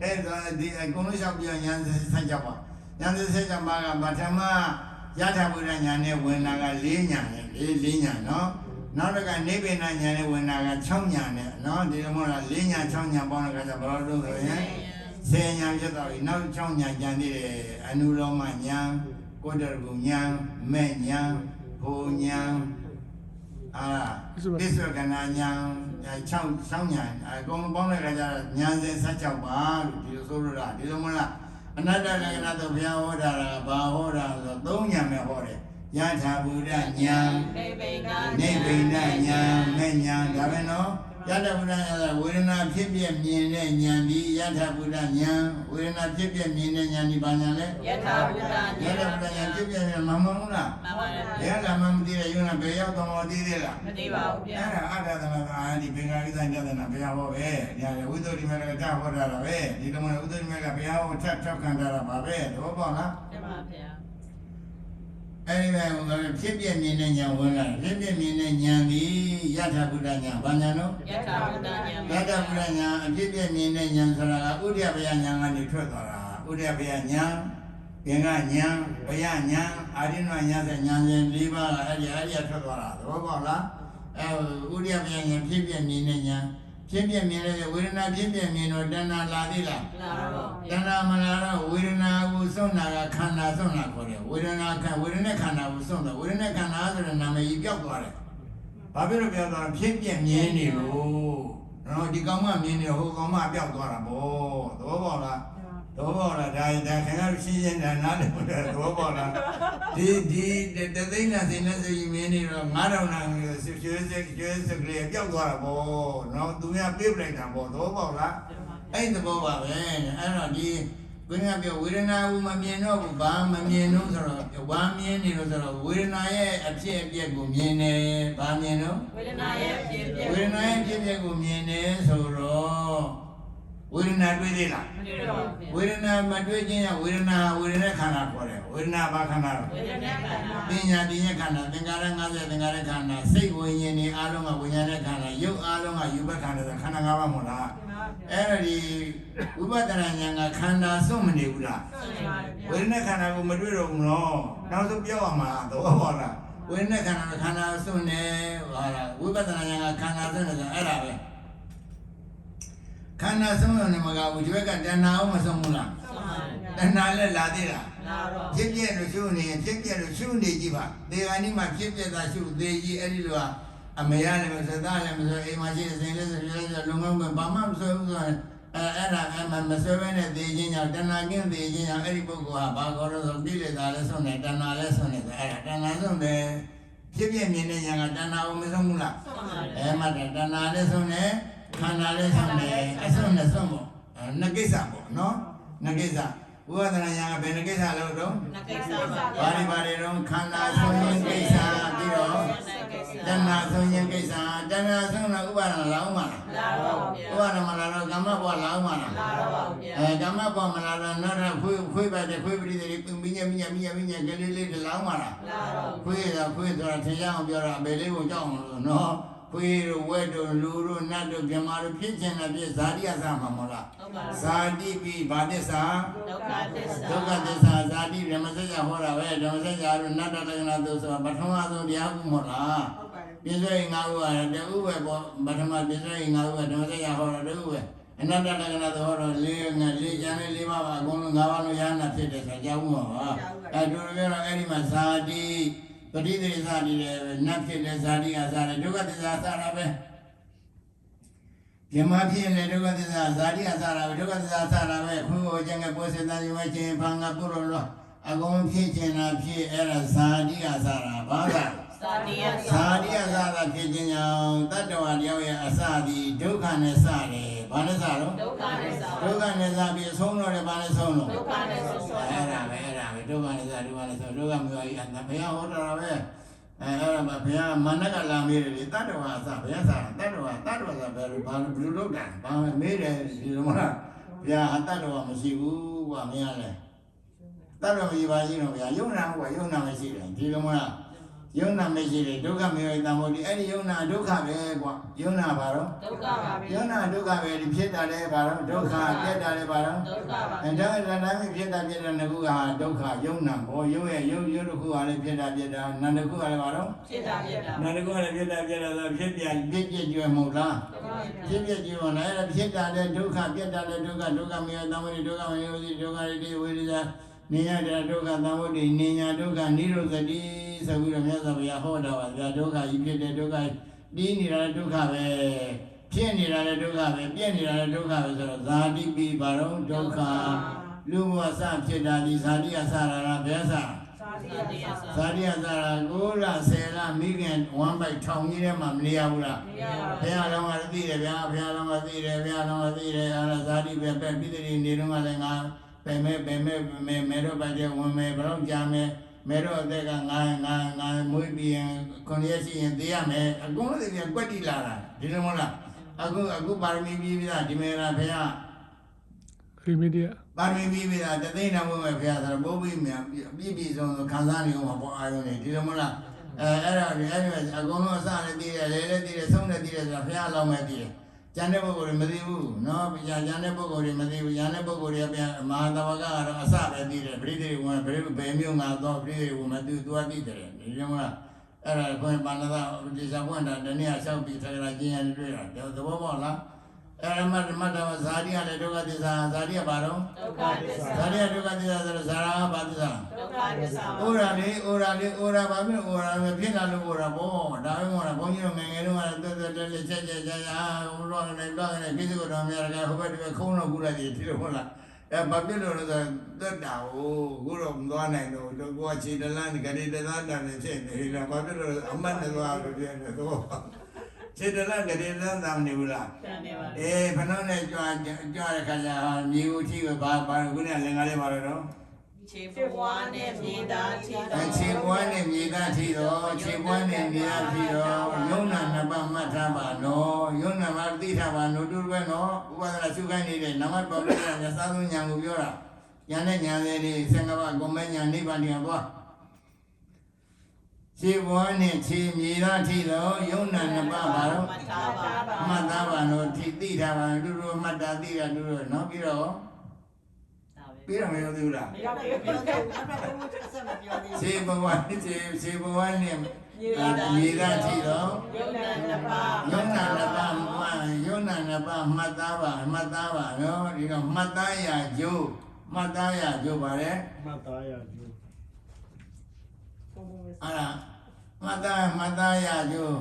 အဲ့ဒါဒီအကုန်လုံးရှောက်ပြညာဆက်ကြပါညာဆက်ကြပါကပထမ ယထာဘုရားညာနဲ့ဝင်လာက၄ညာနဲ့၄၄ညာနော်နောက်တစ်ခါနိဗ္ဗာန်ညာနဲ့ဝင်လာက6ညာနဲ့နော်ဒီလိုမျိုးလား၄ညာ6ညာပေါင်းတဲ့အခါကျဘယ်လိုလုပ်ဆိုရင်10ညာဖြစ်သွားပြီနောက်6ညာကျန်သေးတယ်အနုလောမညာကိုတရဂုညာမဲ့ညာဘုံညာအာပစ္စုကနာညာ6 6ညာအကုန်လုံးပေါင်းတဲ့အခါကျညာစဉ်16ပါလို့ဒီလိုဆိုလို့လားဒီလိုမလား အနတ္တလက္ခဏာတော့ဘုရားဟောတာကဘာဟောတာဆိုတော့၃ညာမဲ့ဟောတယ်ယထာဘုဒ္ဓညာနေပိဏနေဗိဏညာမဲ့ညာဒါပဲနော် ယထာဘုဒ္ဓညာကဝေဒနာဖြစ်ပြမြင်တဲ့ညာဒီယထာဘုဒ္ဓညာဝေဒနာဖြစ်ပြမြင်တဲ့ညာဒီဘာညာလဲယထာဘုဒ္ဓယညာထာဘုဒ္ဓညာဖြစ်ပြမြင်မမဟုတ်လားမှန်ပါဗျာဘယ်ကမှမသိတဲ့ယုံနာဘယ်ရောက်တော့သိသေးလားမသိပါဘူးဗျာအဲ့ဒါအတ္တသနာကအာဒီဘင်္ဂါလိသညတနာဘုရားဟောပဲဒီဟာဝိသုဒ္ဓိမေကတဟောတာပဲဒီလိုမျိုးဝိသုဒ္ဓိမေကဘုရားဟောထပ်ထောက်ခံတာပါပဲသဘောပေါက်လားမှန်ပါဗျာ အဲ့ဒီမဲ့ဟိုဖြစ်ပြမြင်တဲ့ညာဝင်လာဖြစ်ပြမြင်တဲ့ညာဒီယထာဘုဒ္ဓညာဘာညာတော့ယထာဘုဒ္ဓညာယထာဘုရားညာအဖြစ်ပြမြင်တဲ့ညာဆိုတာကဥဒိယဘုရားညာကနေထွက်သွားတာဥဒိယဘုရားညာဘင်္ဂညာဘုရားညာအာရိနဝညာဆိုညာစဉ်၄ပါးကအဲ့ဒီအဲ့ဒီထွက်သွားတာသဘောပေါက်လားအဲဥဒိယဘုရားညာဖြစ်ပြမြင်တဲ့ညာ ဖြစ်ပြမြင်တဲ့ဝေဒနာဖြစ်ပြမြင်တော့တဏှာလာသေးလားလာတော့တဗျာဏှာမလာတော့ဝေဒနာကိုစွန့်တာကခန္ဓာစွန့်တာခေါ်တယ်ဝေဒနာခဝေဒနာခန္ဓာကိုစွန့်တယ်ဝေဒနာခန္ဓာဆိုတဲ့နာမည်ကြီးပြောက်သွားတယ်ဘာဖြစ်လို့ပြောက်သွားလဲဖြစ်ပြမြင်နေလို့နော်ဒီကောင်မမြင်နေဟိုကောင်မပြောက်သွားတာဗောသဘောပေါက်လား သဘောပေါက်လားဒါဒါခင်ဗျားတို့ရှင်းရှင်းဒါနားလည်လို့သဘောပေါက်လားဒီဒီတသိန်းနဲ့စိတ်နဲ့စိတ်မြင်နေတော့9000နာရွှေရွှေစက်ရွှေစက်ကလေးပြောက်သွားတာဗောနော်သူများပြေးပလိုက်တာဗောသဘောပေါက်လားအဲ့ဒီသဘောပါပဲအဲ့တော့ဒီဘုရားပြောဝေဒနာကိုမမြင်တော့ဘူးဘာမမြင်လို့ဆိုတော့ဝါမြင်နေလို့ဆိုတော့ဝေဒနာရဲ့အဖြစ်အပျက်ကိုမြင်တယ်ဘာမြင်တော့ဝေဒနာရဲ့ပြည့်ပြည့်ဝေဒနာရဲ့အဖြစ်အပျက်ကိုမြင်တယ်ဆိုတော့ ဝေဒနာတွေ့သေးလားမတွေ့တော့ဗျာဝေဒနာမတွေ့ခြင်းရဝေဒနာဝေဒနာခန္ဓာခေါ်တယ်ဝေဒနာဘာခန္ဓာလဲဝေဒနာခန္ဓာပညာပညာခန္ဓာသင်္ကာရ50သင်္ကာရခန္ဓာစိတ်ဝိညာဉ်တွေအားလုံးကဝိညာဉ်ရဲ့ခန္ဓာရုပ်အားလုံးကယူဘခန္ဓာဆိုခန္ဓာ၅ပါးမဟုတ်လားအဲ့ဒါဒီဝိပဿနာဉာဏ်ကခန္ဓာစွန့်မနေဘူးလားဆွနေပါဗျာဝေဒနာခန္ဓာကိုမတွေ့တော့ဘူးနော်နောက်ဆုံးပြောရမှာသဘောပေါက်လားဝေဒနာခန္ဓာကခန္ဓာစွန့်နေဟာလားဝိပဿနာဉာဏ်ကခန္ဓာစွန့်နေဆိုအဲ့ဒါပဲ ခန္ဓာစွန့်လို့နေမှာကဝိကျွဲကတဏှာအောင်မစွန့်ဘူးလားဆွပါဗျာတဏှာလည်းလာသေးလားလာတော့ဖြစ်ပြလို့ရှုနေရင်ဖြစ်ပြလို့ရှုနေကြည့်ပါဒီကနေ့မှဖြစ်ပြတာရှုသေးကြီးအဲ့ဒီလိုကအမေရလည်းမစသားလည်းမဆိုအိမ်မှာရှိတဲ့စိန်လေးဆိုပြလဲဆိုလုံငုံပဲဘာမှမဆိုဘူးဆိုရင်အဲအဲ့ဒါအမှမဆွဲဘဲနဲ့သေခြင်းကြောင့်တဏှာကင်းသေခြင်းကြောင့်အဲ့ဒီပုဂ္ဂိုလ်ဟာဘာခေါ်လို့ဆိုတိလေသာလည်းဆုံးတယ်တဏှာလည်းဆုံးတယ်အဲ့ဒါတဏှာဆုံးတယ်ဖြစ်ပြမြင်တဲ့ညာကတဏှာကိုမဆုံးဘူးလားဆွပါဗျာအဲမှတဏှာလည်းဆုံးတယ် ခန္ဓာလည်းဆုံးတယ်အဆုံးနဲ့ဆုံးပေါ့အဲနှစ်ကိစ္စပေါ့နော်နှစ်ကိစ္စဝိပဿနာညာကဘယ်နှစ်ကိစ္စလို့တော့နကိစ္စပါဘာတွေဘာတွေတော့ခန္ဓာဆုံးရင်ကိစ္စပြီးတော့တဏှာဆုံးရင်ကိစ္စတဏှာဆုံးတော့ဥပါဒနာလောင်းပါလားလာတော့ဗျာဥပါဒနာမလာတော့ကမ္မဘောလောင်းပါလားလာတော့ပါဗျာအဲကမ္မဘောမလာတော့နောက်တော့ခွေးခွေးပါတဲ့ခွေးပရိသေတွေပင်းညမြညမြညကလေးလေးတွေလောင်းပါလားလာတော့ခွေးရခွေးဆိုတာထင်ရအောင်ပြောတာအမေလေးကိုကြောက်အောင်လို့နော် ခွေးတို့ဝက်တို့လူတို့နတ်တို့မြမာတို့ဖြစ်ချင်တဲ့ပြဇာတိအစမှာမဟုတ်လားဟုတ်ပါဇာတိပြီးဗာသစ္စာဒုက္ခသစ္စာဒုက္ခသစ္စာဇာတိဓမ္မစကြာဟောတာပဲဓမ္မစကြာတို့နတ္တလက္ခဏာတို့ဆိုတာပထမဆုံးတရားခုမဟုတ်လားပြည့်စုံငါးခုကတဥပဲပေါ့ပထမပြည့်စုံငါးခုကဓမ္မစကြာဟောတာတူပဲအနတ္တလက္ခဏာတို့ဟောတော့လေးငါလေးကျန်လေးလေးပါးပါအကုန်လုံးငါးပါးလို့ရဟနာဖြစ်တယ်ဆိုကြောက်မှာပါအဲတို့ပြောတော့အဲ့ဒီမှာဇာတိ ပဋိသေဇာတိလည်းနတ်ဖြစ်တဲ့ဇာတိကဇာတိဒုက္ခသစ္စာစတာပဲမြမဖြစ်လေဒုက္ခသစ္စာဇာတိအစားတာပဲဒုက္ခသစ္စာစတာပဲခုဟိုကျန်ကပိုးစေတန်ယူမချင်းဖန်ကပုရောလောအကုန်ဖြစ်ကျင်တာဖြစ်အဲ့ဒါဇာတိအစားတာဘာသာသာတိယဇာတိအစားတာဖြစ်ခြင်းကြောင့်တတ္တဝါတယောက်ရဲ့အစသည်ဒုက္ခနဲ့စတယ်ဘာနဲ့စတော့ဒုက္ခသစ္စာဒုက္ခနဲ့စပြီးအဆုံးတော့လည်းဘာနဲ့ဆုံးလို့ဒုက္ခနဲ့ဆုံးဆုံးအဲ့ဒါပဲ အဲ့ဒါပဲပဲဒုက္ခနဲ့သာဒုက္ခနဲ့ဆိုဒုက္ခမျိုးကြီးအနဘုရားဟောတာပဲအဲအဲ့ဒါမှဘုရားမနကလာမေးတယ်လေတတ္တဝါအစဘုရားစာတတ္တဝါတတ္တဝါဆိုဘယ်လိုဘာလို့ဘယ်လိုလုပ်တာဘာမေးတယ်ဒီလိုမလားဘုရားအတ္တဝါမရှိဘူးကွာမင်းကလည်းတတ္တဝါမရှိပါရှိတော့ဘုရားယုံနာကွာယုံနာမရှိတယ်ဒီလိုမလား ယုံနာမရှိတယ်ဒုက္ခမျိုးကြီးတန်ဖို့ဒီအဲ့ဒီယုံနာဒုက္ခပဲကွာယုံနာဘာတော့ဒုက္ခပါဗျာယုံနာဒုက္ခပဲဒီဖြစ်တာလဲဘာတော့ဒုက္ခပြက်တာလဲဘာတော့ဒုက္ခပါအဲဒါကလည်းနာမည်ဖြစ်တာပြက်တာငခုဟာဒုက္ခယုံနာဘောယုံရဲ့ယုံယုံတစ်ခုဟာလည်းဖြစ်တာပြက်တာနာတစ်ခုဟာလည်းဘာတော့ဖြစ်တာဖြစ်တာနာတစ်ခုဟာလည်းဖြစ်တာပြက်တာဆိုဖြစ်ပြပြက်ပြက်ကျွဲမဟုတ်လားဖြစ်ပြက်ကျွဲမလားအဲ့ဒါဖြစ်တာလဲဒုက္ခပြက်တာလဲဒုက္ခဒုက္ခမေယသံဝတိဒုက္ခမေယဝစီဒုက္ခရိတိဝိရိယ နိယတဒုက္ခသံဝတိနိညာဒုက္ခနိရောဓတိဆိုပြီးတော့မြတ်စွာဘုရားဟောတာပါဗျာဒုက္ခကြီးဖြစ်တဲ့ဒုက္ခတီးနေတာလည်းဒုက္ခပဲဖြစ်နေတာလည်းဒုက္ခပဲပြက်နေတာလည်းဒုက္ခပဲဆိုတော့ဇာတိပိဘာတော့ဒုက္ခလူဘဝစဖြစ်တာဒီဇာတိအစရာရာဘယ်စာသာတရားစာဇာတိအစရာကိုလ10လမိခင်1ဘိုက်ထောင်ကြီးထဲမှာမနေရဘူးလားမရပါဘုရားလုံးကသိတယ်ဗျာဘုရားလုံးကသိတယ်ဘုရားလုံးကသိတယ်အဲ့ဒါဇာတိပဲပဲပြည်တိနေတော့ကလည်းငါ ပဲမဲပဲမဲမဲမဲတော့ပါတဲ့ဝင်မဲဘယ်တော့ကြာမဲမဲတော့အသက်ကငါငါငါမွေးပြီးရင်ခွန်ရရှိရင်သိရမယ်အကုန်လုံးသိပြန်ကွက်တိလာတာဒီလိုမဟုတ်လားအခုအခုပါရမီပြီးပြီလားဒီမေရာဘုရားရီမီဒီယာပါရမီပြီးပြီလားတသိန်းတော်ဘုရားဘုရားဆိုတော့ဘိုးဘိမြန်ပြည့်ပြည့်စုံစုံခံစားနေအောင်မှာပေါ့အာရုံနေဒီလိုမဟုတ်လားအဲအဲ့ဒါဒီအဲ့ဒီအကုန်လုံးအစလည်းတည်တယ်လဲလည်းတည်တယ်ဆုံးလည်းတည်တယ်ဆိုတော့ဘုရားအလောင်းမဲ့တည်တယ် ကျန်တဲ့ပုဂ္ဂိုလ်တွေမသိဘူးနော်ကျန်ကျန်တဲ့ပုဂ္ဂိုလ်တွေမသိဘူးကျန်တဲ့ပုဂ္ဂိုလ်တွေပြန်မဟာသမဂကတော့အစပဲတည်တယ်ပရိသေဝင်ပရိဘယ်မျိုးငါတော့ပရိသေဝင်မသိသူကတည်တယ်ဒီလိုမလားအဲ့ဒါဘုရားပါဏသာဒီစာပွင့်တာတနည်းလျှောက်ပြီးသက္ကရာကျင်းရတွေ့တာသဘောပေါက်လား အဲ့မတ်မတ်တော်ဇာတိကလည်းဒုက္ခသစ္စာဇာတိကဘာတော့ဒုက္ခသစ္စာဇာတိဒုက္ခသစ္စာဆိုတော့ဇာရာဘာသစ္စာဒုက္ခသစ္စာဩရာလေးဩရာလေးဩရာဘာဖြစ်ဩရာပဲဖြစ်လာလို့ဩရာပေါ့ဒါပဲမို့လားဘုန်းကြီးတို့ငယ်ငယ်တုန်းကတွတ်တွတ်တွတ်လေးချက်ချက်ချက်ချက်ဟိုတော့လည်းတော့လည်းကိစ္စကတော့များတယ်ဟိုဘက်ဒီဘက်ခုံးတော့ကူလိုက်တယ်ဒီလိုဟုတ်လားအဲဘာဖြစ်လို့လဲဆိုတော့တွတ်တာဟိုခုတော့မသွားနိုင်တော့တော့ကိုကခြေတလန်းဂတိတသားတန်နေဖြစ်နေလားဘာဖြစ်လို့အမတ်နဲ့သွားလို့ပြနေတော့ ခြေတလန်းဂတိတန်းတန်နေဘူးလားတန်နေပါအေးဘယ်တော့နဲ့ကြွားကြွားတဲ့ခါကျဟာမြေဦးထီကဘာဘာခုနကလင်္ကာလေးပါတော့ခြေပွားနဲ့မြေသားခြေအတော်ခြေပွားနဲ့မြေသားထီတော့ခြေပွားနဲ့မြေသားထီတော့ယုံနာနှစ်ပါးမှတ်ထားပါနော်ယုံနာမှာသိထားပါနော်တူတူပဲနော်ဥပဒနာရှုခိုင်းနေတဲ့နမတ်ပေါ်ပြတဲ့မြတ်သာဆုံးညာကိုပြောတာညာနဲ့ညာလေးတွေသင်္ကပ္ပဂုံမဲညာနိဗ္ဗာန်တရားသွား ခြေပွားနဲ့ခြေမြေသားထီတော့ယုံနာနှစ်ပါးပါတော့မှတ်သားပါမှတ်သားပါနော်ထီသိထားပါတူတူမှတ်တာသိတာတူတူနော်ပြီးတော့ဒါပဲပြီးတော့မရောသေးဘူးလားမရောက်ဘူးပြောတယ်အဖက်ကအဆက်မပြောသေးခြေဘဝခြေခြေဘဝနဲ့ဘူးမြေသားထီတော့ယုံနာနှစ်ပါးယုံနာနှစ်ပါးမှယုံနာနှစ်ပါးမှတ်သားပါမှတ်သားပါနော်ဒီတော့မှတ်သားရကျိုးမှတ်သားရကျိုးပါလေမတ်သားရကျိုးအဲ့ဒါ မှတ်သားမှတ်သားရကျိုး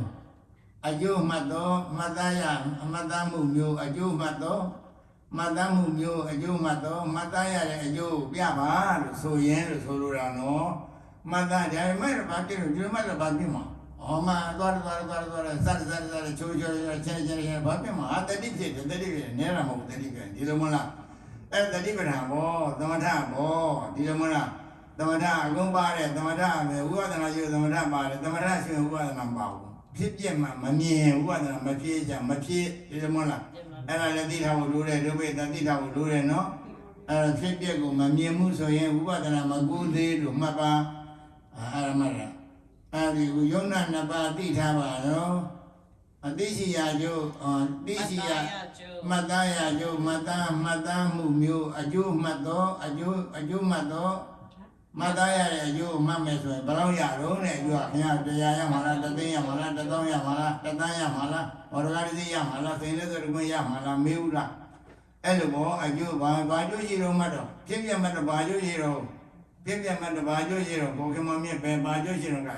အကျိုးမှတ်တော့မှတ်သားရမှတ်သားမှုမျိုးအကျိုးမှတ်တော့မှတ်သားမှုမျိုးအကျိုးမှတ်တော့မှတ်သားရတဲ့အကျိုးပြပါလို့ဆိုရင်လို့ဆိုလိုတာနော်မှတ်သားတယ်မဲ့ဘာကြည့်လို့ဒီမဲ့ဘာပြမှာဟောမှာသွားသွားသွားသွားစက်စက်စက်ချိုးချိုးချင်းချင်းချင်းဘာပြမှာအတတိဖြစ်တယ်တတိဖြစ်နေရမှာမဟုတ်တတိဖြစ်ဒီလိုမလားအဲတတိပဌာဘောသမထဘောဒီလိုမလား သမထအကုန်ပါတယ်သမထပဲဥပဒနာရှိသမထပါတယ်သမထရှိဥပဒနာမပါဘူးဖြစ်ပြမှမမြင်ဥပဒနာမဖြစ်ကြမဖြစ်ဒီလိုမလားအဲ့ဒါလည်းသိထားဖို့လိုတယ်ဒုပိတသိထားဖို့လိုတယ်နော်အဲ့ဒါဖြစ်ပျက်ကိုမမြင်မှုဆိုရင်ဥပဒနာမကူသေးလို့မှတ်ပါအဲ့ဒါမှတ်ရအဲ့ဒီကိုယုံနာနှစ်ပါးသိထားပါနော်အသိရှိရာကျိုးသိရှိရာမှတ်သားရာကျိုးမှတ်သားမှတ်သားမှုမျိုးအကျိုးမှတ်တော့အကျိုးအကျိုးမှတ်တော့ မှတ်သားရတဲ့အကျိုးမှတ်မယ်ဆိုရင်ဘယ်တော့ရတော့နဲ့အကျိုးကခင်ဗျာတရားရမှာလားတသိန်းရမှာလားတသောင်းရမှာလားတသန်းရမှာလားဘောရဂရီရမှာလားသိလဲဆိုတော့ရမှာလားမေးဘူးလားအဲ့လိုပေါ့အကျိုးဘာဘာကျိုးရှိတော့မှတော့ဖြစ်ပြမှတော့ဘာကျိုးရှိတော့ဖြစ်ပြမှတော့ဘာကျိုးရှိတော့ဘုကမမြင့်ပဲဘာကျိုးရှိတော့ကဲ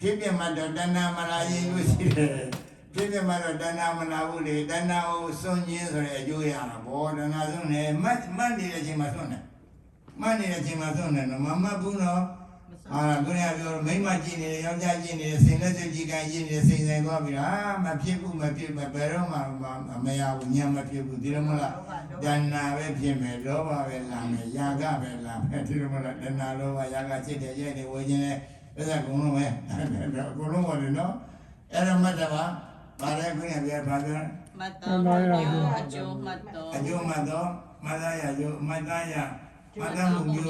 ဖြစ်ပြမှတော့တဏ္ဍမလာရင်ကျိုးရှိတယ်ဖြစ်ပြမှတော့တဏ္ဍမလာဘူးလေတဏ္ဍကိုစွန့်ခြင်းဆိုတဲ့အကျိုးရတာဘောတဏ္ဍစွန့်နေမှတ်မှတ်နေတဲ့အချိန်မှာစွန့်တယ် မှတ်နေတဲ့အချိန်မှာစွန့်တယ်နော်မမှတ်ဘူးနော်အာခုနကပြောမိမကြည့်နေတယ်ယောက်ျားကြည့်နေတယ်စိန်လက်စိတ်ကြီးကန်ကြည့်နေတယ်စိန်ဆိုင်သွားပြီလားမဖြစ်ဘူးမဖြစ်မဘယ်တော့မှမရဘူးညမဖြစ်ဘူးဒီလိုမလားတဏှာပဲဖြစ်မယ်လောဘပဲလာမယ်ယာကပဲလာမယ်ဒီလိုမလားတဏှာလောဘယာကစိတ်တဲ့ရဲ့တွေဝေခြင်းနဲ့ပြဿနာကုန်လုံးပဲအကုန်လုံးပါလေနော်အဲ့ဒါမှတ်တယ်ပါဗါလဲခုနကပြောဘာပြောမတ်တော်မျိုးအကျိုးမတ်တော်အကျိုးမှတ်တော့မသားရယုမသားရ မသားမှုမျိုး